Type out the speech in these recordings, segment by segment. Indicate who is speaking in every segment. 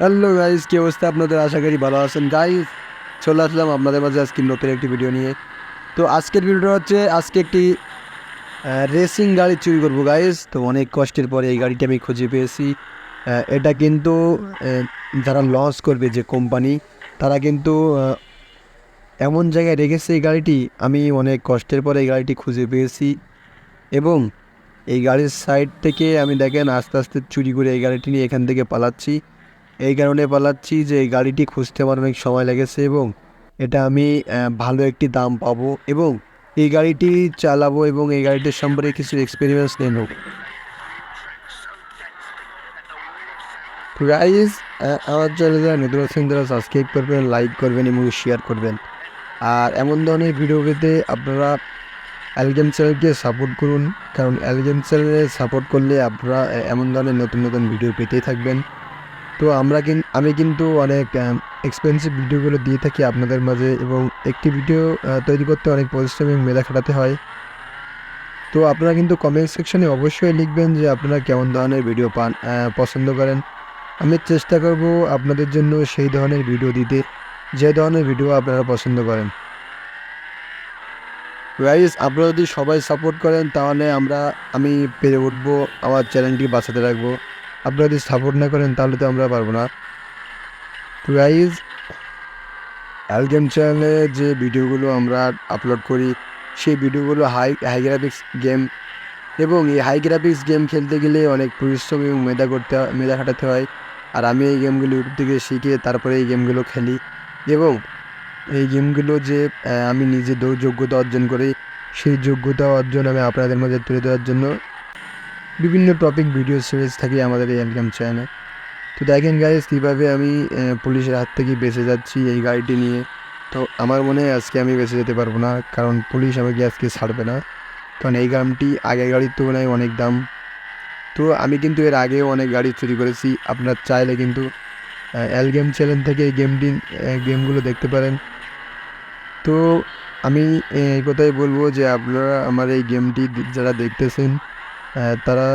Speaker 1: Hello guys কী অবস্থা? আপনাদের আশা করি ভালো আছেন। গাইজ চলে আসলাম আপনাদের মাঝে আজকে নতুন একটি ভিডিও নিয়ে। তো আজকের ভিডিওটা হচ্ছে, আজকে একটি রেসিং গাড়ি চুরি করব গাইজ তো অনেক কষ্টের পরে এই গাড়িটা আমি খুঁজে পেয়েছি। এটা কিন্তু যারা লস করবে যে কোম্পানি তারা কিন্তু এমন জায়গায় রেখেছে এই গাড়িটি। আমি অনেক কষ্টের পরে এই গাড়িটি খুঁজে পেয়েছি। এবং এই গাড়ির সাইড থেকে আমি দেখেন, আস্তে আস্তে চুরি করে এই গাড়িটি নিয়ে এখান থেকে পালাচ্ছি। এই কারণে পালাচ্ছি যে এই গাড়িটি খুঁজতে আমার অনেক সময় লেগেছে এবং এটা আমি ভালো একটি দাম পাবো এবং এই গাড়িটি চালাবো এবং এই গাড়িটির সম্পর্কে কিছু এক্সপেরিমেন্টস নিয়ে নেব। প্রাইজ আমার চলে চ্যানেলে নতুন আছেন যারা সাবস্ক্রাইব করবেন লাইক করবেন এবং শেয়ার করবেন। আর এমন ধরনের ভিডিও পেতে আপনারা অ্যালগেম চ্যানেলকে সাপোর্ট করুন, কারণ অ্যালগেম চ্যানেলে সাপোর্ট করলে আপনারা এমন ধরনের নতুন নতুন ভিডিও পেতেই থাকবেন। তো আমরা কিন, আমি কিন্তু অনেক এক্সপেন্সিভ ভিডিওগুলো দিয়ে থাকি আপনাদের মাঝে এবং একটি ভিডিও তৈরি করতে অনেক পরিশ্রম এবং মেধা খাটাতে হয়। তো আপনারা কিন্তু কমেন্ট সেকশনে অবশ্যই লিখবেন যে আপনারা কেমন ধরনের ভিডিও পান পছন্দ করেন। আমি চেষ্টা করব আপনাদের জন্য সেই ধরনের ভিডিও দিতে, যে ধরনের ভিডিও আপনারা পছন্দ করেন। গাইজ আপনারা যদি সবাই সাপোর্ট করেন, তাহলে আমরা, আমি পেরে উঠবো, আমার চ্যানেলটি বাঁচাতে রাখব। আপনারা যদি সাপোর্ট না করেন, তাহলে তো আমরা পারব না। গাইজ অ্যালগেম চ্যানেলে যে ভিডিওগুলো আমরা আপলোড করি, সেই ভিডিওগুলো হাই হাই গ্রাফিক্স গেম এবং এই হাই গ্রাফিক্স গেম খেলতে গেলে অনেক পরিশ্রম এবং মেধা করতে হয়, মেধা খাটাতে হয়। আর আমি এই গেমগুলো ইউটিউব থেকে শিখে তারপরে এই গেমগুলো খেলি এবং এই গেমগুলো যে আমি নিজে যোগ্যতা অর্জন করি, সেই যোগ্যতা অর্জন আমি আপনাদের মাঝে তুলে দেওয়ার জন্য বিভিন্ন টপিক ভিডিও সিরিজ থাকি আমাদের এই অ্যালগাম চ্যানেলে তো দেখেন গাইজ কীভাবে আমি পুলিশের হাত থেকে বেঁচে যাচ্ছি এই গাড়িটি নিয়ে। তো আমার মনে হয় আজকে আমি বেঁচে যেতে পারব না, কারণ পুলিশ আমাকে আজকে ছাড়বে না। কারণ এই গাড়িটি আগের গাড়ির তুলনায় অনেক দাম। তো আমি কিন্তু এর আগেও অনেক গাড়ি চুরি করেছি। আপনার চাইলে কিন্তু অ্যাল গেম চ্যানেল থেকে এই গেমটি গেমগুলো দেখতে পারেন। তো আমি এই কথাই বলব যে আপনারা আমার এই গেমটি যারা দেখতেছেন তারা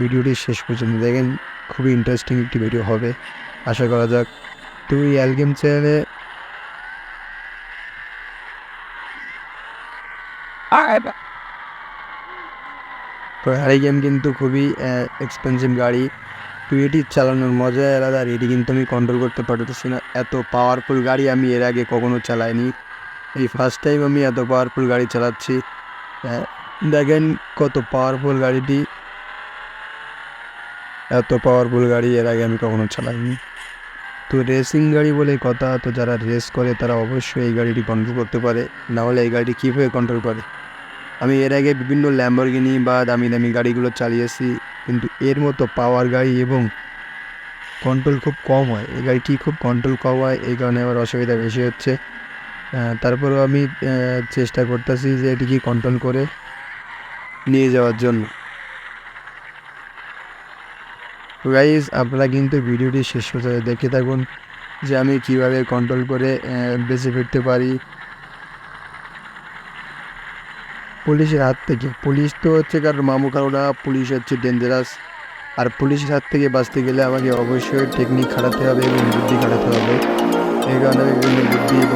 Speaker 1: ভিডিওটি শেষ পর্যন্ত দেখেন। খুবই ইন্টারেস্টিং একটি ভিডিও হবে। আশা করা যাক তো এই অ্যালগেম চ্যানেলে ফেরারি গেম কিন্তু খুবই এক্সপেন্সিভ গাড়ি। তো এটি চালানোর মজাই আলাদা আর এটি কিন্তু আমি কন্ট্রোল করতে পারতেছি না। এত পাওয়ারফুল গাড়ি আমি এর আগে কখনো চালাইনি। এই ফার্স্ট টাইম আমি এত পাওয়ারফুল গাড়ি চালাচ্ছি। আহ, দেখেন কত পাওয়ারফুল গাড়িটি। এত পাওয়ারফুল গাড়ি, এর আগে আমি কখনো চালাইনি। তো রেসিং গাড়ি বলে কথা, তো যারা রেস করে, তারা অবশ্যই এই গাড়িটি কন্ট্রোল করতে পারে। না হলে এই গাড়িটি কীভাবে কন্ট্রোল করে? আমি এর আগে বিভিন্ন ল্যাম্বরগিনি বা দামি দামি গাড়িগুলো চালিয়েছি, কিন্তু এর মতো পাওয়ার গাড়ি এবং কন্ট্রোল খুব কম হয়। এই গাড়িটি খুব কন্ট্রোল কম হয়, এই কারণে আমার অসুবিধা বেশি হচ্ছে। তারপরেও আমি চেষ্টা করতেছি যে এটিকে কন্ট্রোল করে। নিয়ে যাওয়ার জন্য। গাইজ আপনারা কিন্তু ভিডিওটি শেষ পর্যন্ত দেখে থাকুন যে আমি কীভাবে কন্ট্রোল করে বেঁচে ফিরতে পারি। পুলিশের হাত থেকে, পুলিশ তো হচ্ছে কারণ মামু কারোরা পুলিশ হচ্ছে ডেঞ্জারাস আর পুলিশের হাত থেকে বাঁচতে গেলে আমাকে অবশ্যই টেকনিক খাটাতে হবে এবং বুদ্ধি খাটাতে হবে। এই কারণে আমি বুদ্ধি এবং